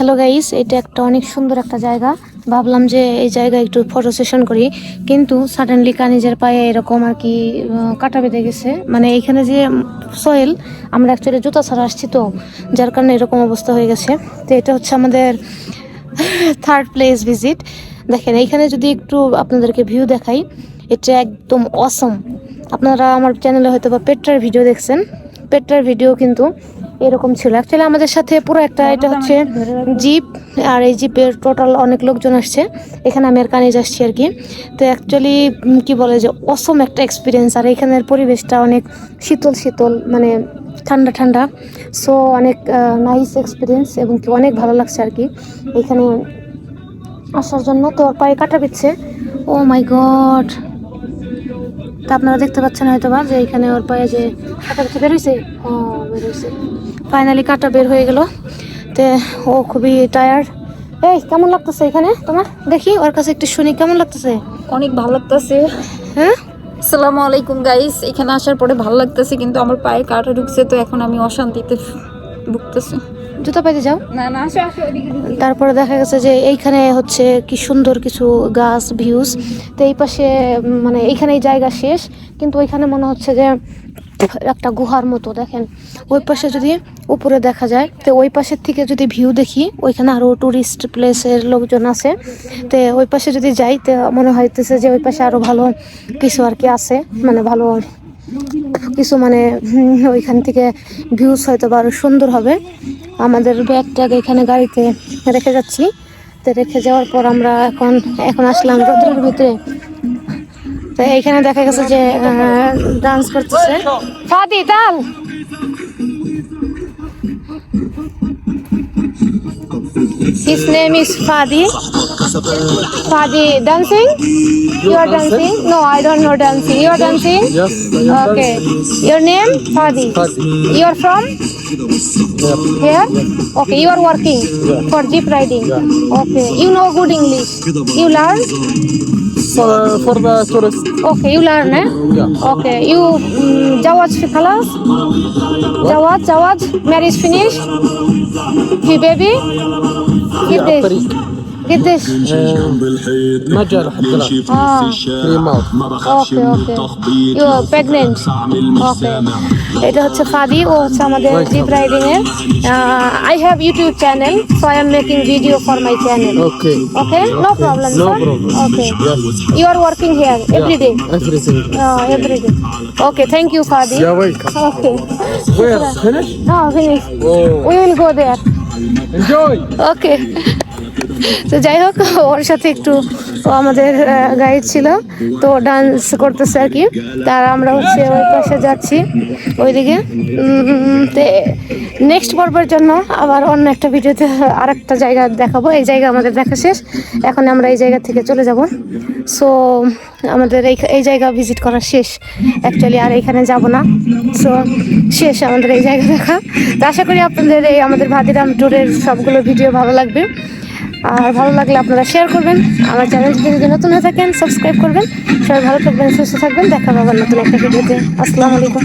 Hello guys এটা একটা অনেক সুন্দর একটা জায়গা। ভাবলাম যে এই জায়গায় একটু ফটো সেশন করি। কিন্তু সাডেনলি কানিজের পায়ে এরকম আর কি কাটা বেঁধে গেছে। মানে এইখানে যে সয়েল আমরা অ্যাকচুয়ালি জুতা ছাড়া আসছি তো, যার কারণে এরকম অবস্থা হয়ে গেছে। তো এটা হচ্ছে আমাদের থার্ড প্লেস ভিজিট দেখেন, এইখানে যদি একটু আপনাদেরকে ভিউ দেখাই, এটা একদম অসম আপনারা আমার চ্যানেলে হয়তো বা পেট্রার ভিডিও দেখছেন। পেট্রার ভিডিও কিন্তু এরকম ছিল। অ্যাকচুয়ালি আমাদের সাথে পুরো একটা এটা হচ্ছে জিপ আর এই জিপের টোটাল অনেক লোকজন আসছে। এখানে আমি আর কানে আসছি আর কি। তো অ্যাকচুয়ালি কি বলে যে অসম একটা এক্সপিরিয়েন্স আর এখানের পরিবেশটা অনেক শীতল শীতল মানে ঠান্ডা ঠান্ডা। সো অনেক নাইস এক্সপিরিয়েন্স এবং কি অনেক ভালো লাগছে আর কি। এখানে আসার জন্য তো পায়ে কাটা বিচ্ছে ও মাই গড তা আপনারা দেখতে পাচ্ছেন হয়তো বা যে এখানে ওর পায়ে যে কাটা বিচ্ছে বেরোইছে ও বেরোইছে ফাইনালি কাটা বের হয়ে গেল। তে ও খুবই টায়ার্ড এই কেমন লাগতেছে এখানে তোমার? দেখি ওর কাছে একটু শুনি কেমন লাগতেছে? অনেক ভালো লাগতেছে। হ্যাঁ? আসসালামু আলাইকুম গাইস এখানে আসার পরে ভালো লাগতেছে কিন্তু আমার পায়ে কাটা ঢুকছে তো এখন আমি অশান্তিতে ভুগতেছি। জুতো পাইতে যাও। তারপরে দেখা গেছে যে এইখানে হচ্ছে কি সুন্দর কিছু গাছ ভিউজ তো এই পাশে মানে এইখানেই জায়গা শেষ। কিন্তু ওইখানে মনে হচ্ছে যে একটা গুহার মতো দেখেন। ওই পাশে যদি উপরে দেখা যায় তো ওই পাশের থেকে যদি ভিউ দেখি ওইখানে আরও টুরিস্ট প্লেসের লোকজন আছে। তো ওই পাশে যদি যাই তো মনে হইতেছে যে ওই পাশে আরও ভালো কিছু আর কি আছে মানে ভালো কিছু মানে ওইখান থেকে ভিউজ হয়তো বা আরও সুন্দর হবে। আমাদের ব্যাগ ট্যাগ এখানে গাড়িতে রেখে যাচ্ছি। তো রেখে যাওয়ার পর আমরা এখন এখন আসলাম রোদ্রের ভিতরে। তো এইখানে দেখা গেছে যে ডান্স করতেছে। ফাদি তাল His name is Fadi. Fadi, dancing? You are dancing? No, I don't know dancing. You are dancing? Yes, Okay. Your name? Fadi. You are from here? Okay, you are working for jeep riding. Okay, you know good English. You learn? For, for the tourist. Okay, you learn, eh? Yeah. Okay, you um, Jawaj fi khalas? Jawaj, Jawaj, marriage finished? Fi baby? Give Yeah, this. طريق. Give this. ما جاء لحد الآن. Ah. Three months. Okay, okay. You are pregnant. Okay. এটা হচ্ছে ফাদি ও হচ্ছে আমাদের jeep riding এর I have YouTube channel so I am making video for my channel Okay. Okay, no problem, No sir. problem. Okay. Yes. You are working here every day. Everything. Uh, every day. Okay, thank you, Fadi. You're welcome. Okay. Where? Finish? No, finish. Oh. We will go there. Enjoy. Okay তো যাই হোক, ওর সাথে একটু আমাদের guide ছিল, তো dance করতেছে আর কি। তার আমরা হচ্ছে ওই পাশে যাচ্ছি, ওইদিকে। নেক্সট পর্বের জন্য আবার অন্য একটা ভিডিওতে আর একটা জায়গা দেখাবো। এই জায়গা আমাদের দেখা শেষ। এখন আমরা এই জায়গা থেকে চলে যাব। সো আমাদের এই এই জায়গা ভিজিট করা শেষ অ্যাকচুয়ালি আর এখানে যাব না। সো শেষ আমাদের এই জায়গা দেখা। তো আশা করি আপনাদের এই আমাদের ভাদিরাম ট্যুরের সবগুলো ভিডিও ভালো লাগবে। আর ভালো লাগলে আপনারা শেয়ার করবেন। আমার চ্যানেলটিকে যদি নতুন হয়ে থাকেন সাবস্ক্রাইব করবেন। সবাই ভালো থাকবেন, সুস্থ থাকবেন। দেখা পাবেন নতুন একটা ভিডিওতে আসসালামু আলাইকুম।